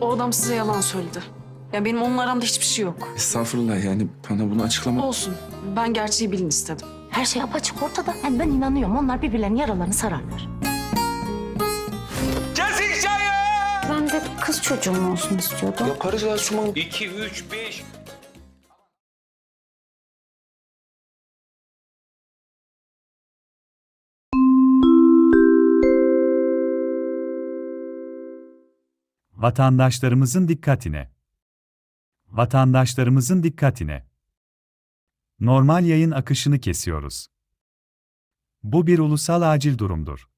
O adam size yalan söyledi. Ya benim onunla aramda hiçbir şey yok. Estağfurullah yani bana bunu açıklama... Olsun. Ben gerçeği bilin istedim. Her şey apaçık ortada. Yani ben inanıyorum onlar birbirlerinin yaralarını sararlar. Ben de kız çocuğum olsun istiyordum. Yaparız Asuman. 2, 3, 5. Vatandaşlarımızın dikkatine. Vatandaşlarımızın dikkatine. Normal yayın akışını kesiyoruz. Bu bir ulusal acil durumdur.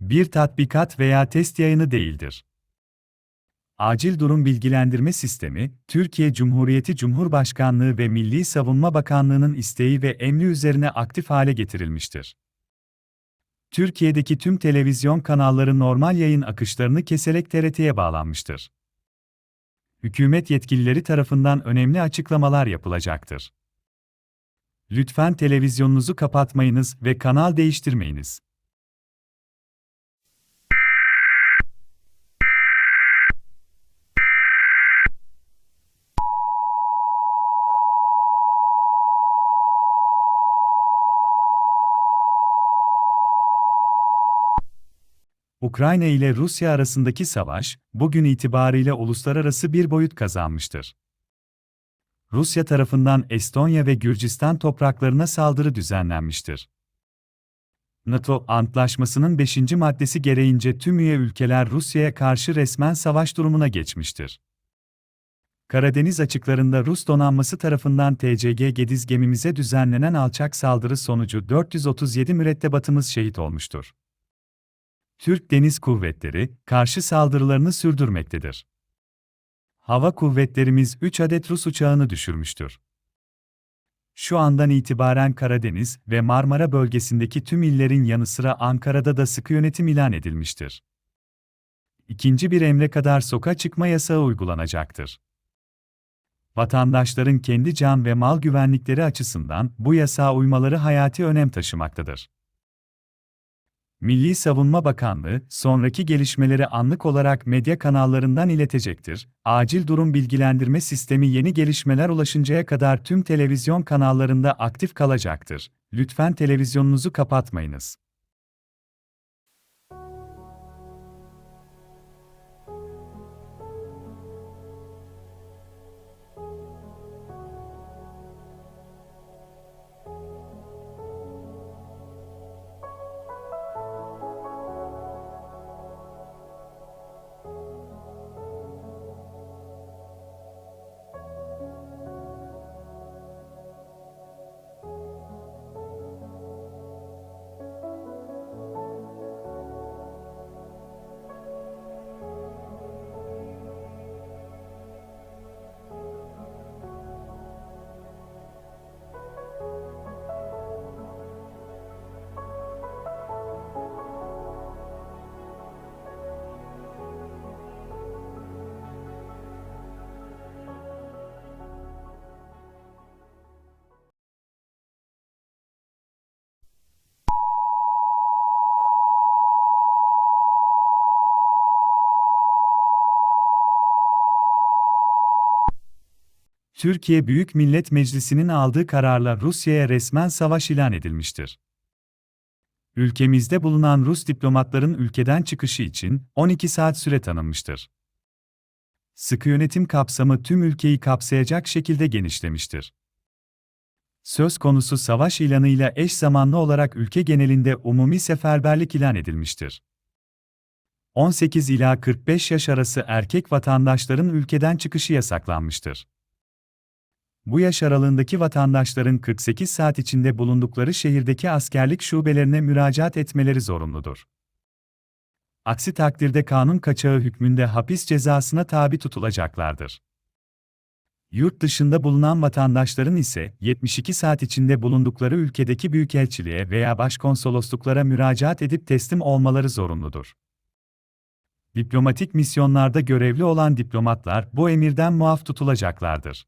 Bir tatbikat veya test yayını değildir. Acil Durum Bilgilendirme Sistemi, Türkiye Cumhuriyeti Cumhurbaşkanlığı ve Milli Savunma Bakanlığı'nın isteği ve emri üzerine aktif hale getirilmiştir. Türkiye'deki tüm televizyon kanalları normal yayın akışlarını keserek TRT'ye bağlanmıştır. Hükümet yetkilileri tarafından önemli açıklamalar yapılacaktır. Lütfen televizyonunuzu kapatmayınız ve kanal değiştirmeyiniz. Ukrayna ile Rusya arasındaki savaş, bugün itibariyle uluslararası bir boyut kazanmıştır. Rusya tarafından Estonya ve Gürcistan topraklarına saldırı düzenlenmiştir. NATO Antlaşması'nın 5. maddesi gereğince tüm üye ülkeler Rusya'ya karşı resmen savaş durumuna geçmiştir. Karadeniz açıklarında Rus donanması tarafından TCG Gediz gemimize düzenlenen alçak saldırı sonucu 437 mürettebatımız şehit olmuştur. Türk Deniz Kuvvetleri, karşı saldırılarını sürdürmektedir. Hava kuvvetlerimiz 3 adet Rus uçağını düşürmüştür. Şu andan itibaren Karadeniz ve Marmara bölgesindeki tüm illerin yanı sıra Ankara'da da sıkı yönetim ilan edilmiştir. İkinci bir emre kadar sokağa çıkma yasağı uygulanacaktır. Vatandaşların kendi can ve mal güvenlikleri açısından bu yasağa uymaları hayati önem taşımaktadır. Milli Savunma Bakanlığı, sonraki gelişmeleri anlık olarak medya kanallarından iletecektir. Acil durum bilgilendirme sistemi yeni gelişmeler ulaşıncaya kadar tüm televizyon kanallarında aktif kalacaktır. Lütfen televizyonunuzu kapatmayınız. Türkiye Büyük Millet Meclisi'nin aldığı kararla Rusya'ya resmen savaş ilan edilmiştir. Ülkemizde bulunan Rus diplomatların ülkeden çıkışı için 12 saat süre tanınmıştır. Sıkı yönetim kapsamı tüm ülkeyi kapsayacak şekilde genişlemiştir. Söz konusu savaş ilanıyla eş zamanlı olarak ülke genelinde umumi seferberlik ilan edilmiştir. 18 ila 45 yaş arası erkek vatandaşların ülkeden çıkışı yasaklanmıştır. Bu yaş aralığındaki vatandaşların 48 saat içinde bulundukları şehirdeki askerlik şubelerine müracaat etmeleri zorunludur. Aksi takdirde kanun kaçağı hükmünde hapis cezasına tabi tutulacaklardır. Yurt dışında bulunan vatandaşların ise 72 saat içinde bulundukları ülkedeki büyükelçiliğe veya başkonsolosluklara müracaat edip teslim olmaları zorunludur. Diplomatik misyonlarda görevli olan diplomatlar bu emirden muaf tutulacaklardır.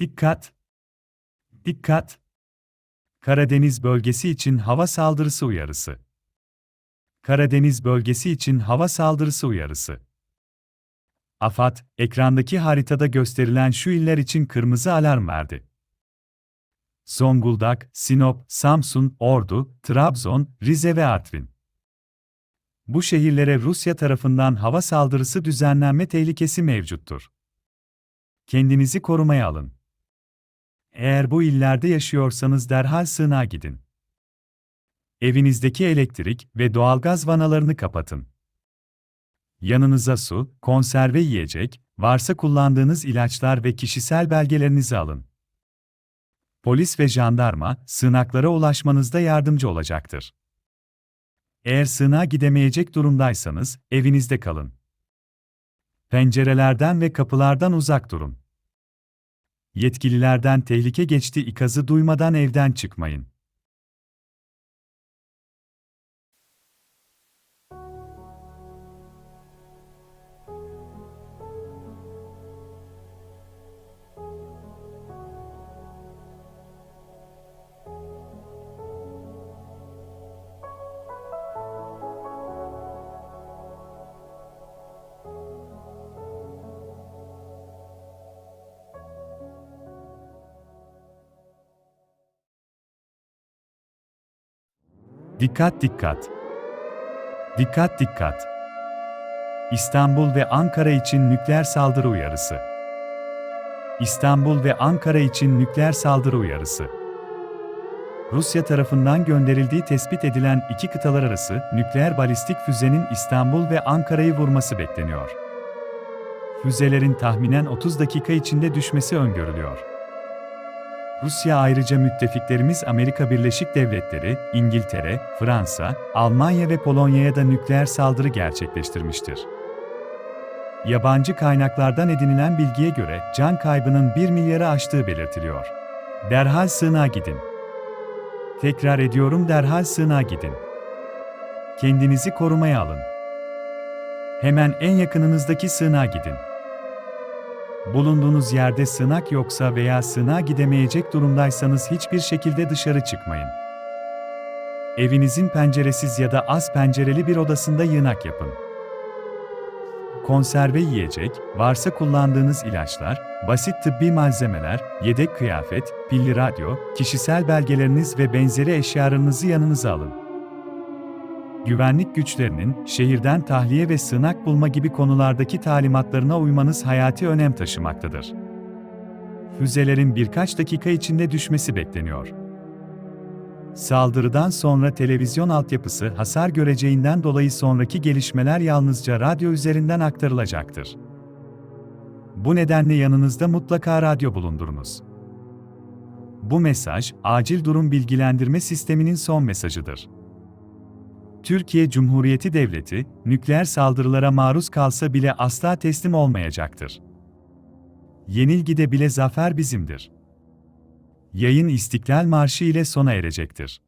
Dikkat! Dikkat! Karadeniz bölgesi için hava saldırısı uyarısı. Karadeniz bölgesi için hava saldırısı uyarısı. AFAD, ekrandaki haritada gösterilen şu iller için kırmızı alarm verdi. Zonguldak, Sinop, Samsun, Ordu, Trabzon, Rize ve Artvin. Bu şehirlere Rusya tarafından hava saldırısı düzenlenme tehlikesi mevcuttur. Kendinizi korumaya alın. Eğer bu illerde yaşıyorsanız derhal sığınağa gidin. Evinizdeki elektrik ve doğalgaz vanalarını kapatın. Yanınıza su, konserve yiyecek, varsa kullandığınız ilaçlar ve kişisel belgelerinizi alın. Polis ve jandarma, sığınaklara ulaşmanızda yardımcı olacaktır. Eğer sığınağa gidemeyecek durumdaysanız, evinizde kalın. Pencerelerden ve kapılardan uzak durun. Yetkililerden tehlike geçti ikazı duymadan evden çıkmayın. Dikkat dikkat. Dikkat dikkat. İstanbul ve Ankara için nükleer saldırı uyarısı. İstanbul ve Ankara için nükleer saldırı uyarısı. Rusya tarafından gönderildiği tespit edilen iki kıtalar arası nükleer balistik füzenin İstanbul ve Ankara'yı vurması bekleniyor. Füzelerin tahminen 30 dakika içinde düşmesi öngörülüyor. Rusya ayrıca müttefiklerimiz Amerika Birleşik Devletleri, İngiltere, Fransa, Almanya ve Polonya'ya da nükleer saldırı gerçekleştirmiştir. Yabancı kaynaklardan edinilen bilgiye göre can kaybının 1 milyarı aştığı belirtiliyor. Derhal sığınağa gidin. Tekrar ediyorum derhal sığınağa gidin. Kendinizi korumaya alın. Hemen en yakınınızdaki sığınağa gidin. Bulunduğunuz yerde sığınak yoksa veya sığınağa gidemeyecek durumdaysanız hiçbir şekilde dışarı çıkmayın. Evinizin penceresiz ya da az pencereli bir odasında yığınak yapın. Konserve yiyecek, varsa kullandığınız ilaçlar, basit tıbbi malzemeler, yedek kıyafet, pilli radyo, kişisel belgeleriniz ve benzeri eşyalarınızı yanınıza alın. Güvenlik güçlerinin şehirden tahliye ve sığınak bulma gibi konulardaki talimatlarına uymanız hayati önem taşımaktadır. Füzelerin birkaç dakika içinde düşmesi bekleniyor. Saldırıdan sonra televizyon altyapısı hasar göreceğinden dolayı sonraki gelişmeler yalnızca radyo üzerinden aktarılacaktır. Bu nedenle yanınızda mutlaka radyo bulundurunuz. Bu mesaj, acil durum bilgilendirme sisteminin son mesajıdır. Türkiye Cumhuriyeti Devleti, nükleer saldırılara maruz kalsa bile asla teslim olmayacaktır. Yenilgide bile zafer bizimdir. Yayın İstiklal Marşı ile sona erecektir.